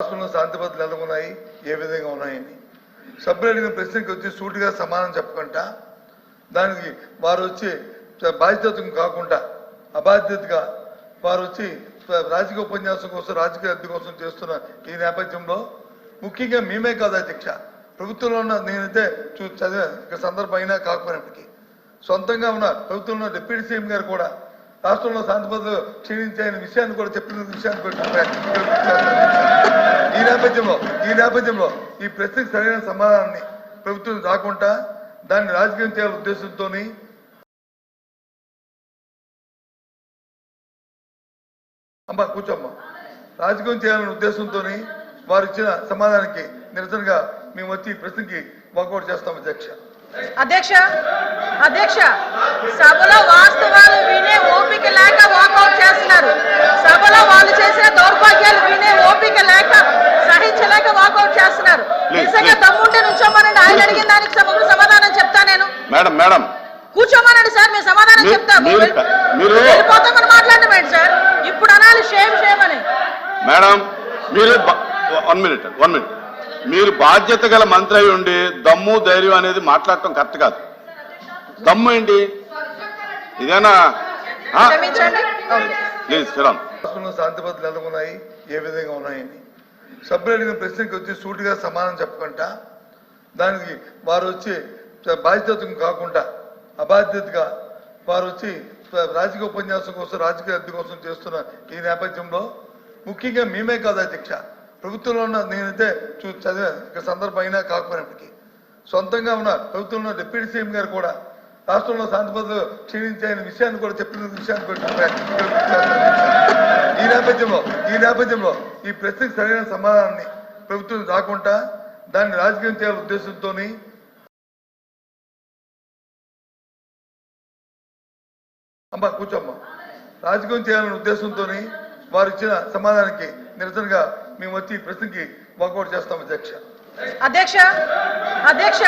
రాష్ట్రంలో శాంతి భద్రతలు ఎలా ఉన్నాయి? ఏ విధంగా ఉన్నాయని సభ్యులు అడిగిన ప్రశ్నకి వచ్చి సూటిగా సమానం చెప్పకుండా దానికి వారు వచ్చి బాధ్యత కాకుండా అబాధ్యతగా వారు వచ్చి రాజకీయ ఉపన్యాసం కోసం రాజకీయ అద్దె కోసం చేస్తున్న ఈ నేపథ్యంలో ముఖ్యంగా మేమే కాదు అధ్యక్ష. ప్రభుత్వంలో ఉన్న నేనైతే చూ చదివా సందర్భం అయినా కాకపోయినప్పటికీ. సొంతంగా ఉన్న ప్రభుత్వంలో ఉన్న డిప్యూటీ సీఎం గారు కూడా రాష్ట్రంలో శాంతి భద్రతలు క్షీణించే విషయాన్ని కూడా చెప్పిన విషయాన్ని కూడా ఈ నేపథ్యంలో ఈ నేపథ్యంలో ఈ ప్రశ్నకు సరైన సమాధానాన్ని ప్రభుత్వం రాకుండా దాన్ని రాజకీయం చేయాల ఉద్దేశంతో అమ్మా కూర్చోమ్మా. రాజకీయం చేయాలనే ఉద్దేశంతో వారు ఇచ్చిన సమాధానానికి నిరసనగా మేము వచ్చి ప్రశ్నకి వాకౌట్ చేస్తాం అధ్యక్ష. అధ్యక్ష అధ్యక్ష సభలో వాస్తవాలు వినే ఓపిక లేక వాకౌట్ చేస్తున్నారు సభలో వాళ్ళు చేసే దౌర్భాగ్యాలు వినే ఓపిక లేక సహించలేక వాకౌట్ చేస్తున్నారు Please, నిజంగా please. దమ్ముంటే అడిగిన దానికి సమాధానం చెప్తా నేను. Madam madam. కూర్చోమనండి సార్ మేము సమాధానం మీరు- చెప్తాము. మీరు- మీరు- వెళ్ళిపోతామని మాట్లాడడం ఏంటి సార్? ఇప్పుడు అనాలి షేమ్ షేమ్ అని. మేడం మీరు వన్ మినిట్ వన్ మినిట్. మీరు బాధ్యత గల మంత్రి అయి ఉండి దమ్ము ధైర్యం అనేది మాట్లాడటం కరెక్ట్ కాదు. దమ్ము ఏంటి? ఇదేనా? ప్లీజ్ శాంతి భద్రతలు ఎలా ఉన్నాయి ఏ విధంగా ఉన్నాయని. సభ్యులు అడిగిన ప్రశ్నకి వచ్చి సూటిగా సమాధానం చెప్పకుండా దానికి వారు వచ్చి బాధ్యత కాకుండా అబాధ్యతగా వారు వచ్చి రాజకీయ ఉపన్యాసం కోసం రాజకీయ అద్దె కోసం చేస్తున్న ఈ నేపథ్యంలో ముఖ్యంగా మేమే కాదు అధ్యక్ష. ప్రభుత్వంలో ఉన్న నేనైతే చూ చదివా సందర్భం అయినా కాకపోయినప్పటికీ సొంతంగా ఉన్న ప్రభుత్వంలో ఉన్న డిప్యూటీ సీఎం గారు కూడా రాష్ట్రంలో శాంతి భద్రతలు విషయాన్ని కూడా చెప్పిన విషయాన్ని కూడా ఈ నేపథ్యంలో ఈ నేపథ్యంలో ఈ ప్రశ్నకు సరైన సమాధానాన్ని ప్రభుత్వం రాకుండా దాన్ని రాజకీయం చేయాలనే ఉద్దేశంతో అమ్మా కూర్చోమ్మా. రాజకీయం చేయాలనే ఉద్దేశంతో వారు ఇచ్చిన సమాధానానికి నిరసనగా మేము వచ్చి ఈ ప్రశ్నకి వాకౌట్ చేస్తాం అధ్యక్ష. అధ్యక్ష అధ్యక్ష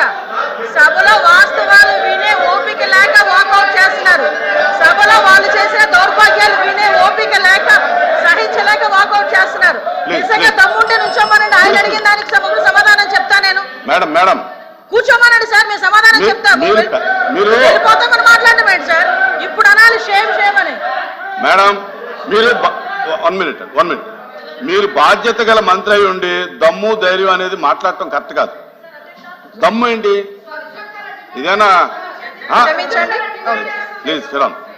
సభలో వాస్తవాలు వినే ఓపిక లేక వాకౌట్ చేస్తున్నారు. సభలో వాళ్ళు చేసే దౌర్భాగ్యాలు వినే ఓపిక లేక సహించలేక వాకౌట్ చేస్తున్నారు. నిజంగా. దమ్ముంటే నుంచోమనండి. ఆయన అడిగిన దానికి సమగ్ర సమాధానం చెప్తా నేను మేడం మేడం. కూర్చోమనండి సార్ మేము సమాధానం మీరు- చెప్తాము. మీరు- వెళ్ళిపోతామని సార్? ఇప్పుడు అనాలి షేమ్ షేమ్ అని. మేడం మీరు వన్ మినిట్ వన్ మినిట్. మీరు బాధ్యత గల మంత్రి అయి ఉండి దమ్ము ధైర్యం అనేది మాట్లాడటం కరెక్ట్ కాదు. దమ్ము ఏంటి? ఇదేనా? ప్లీజ్ కిరణ్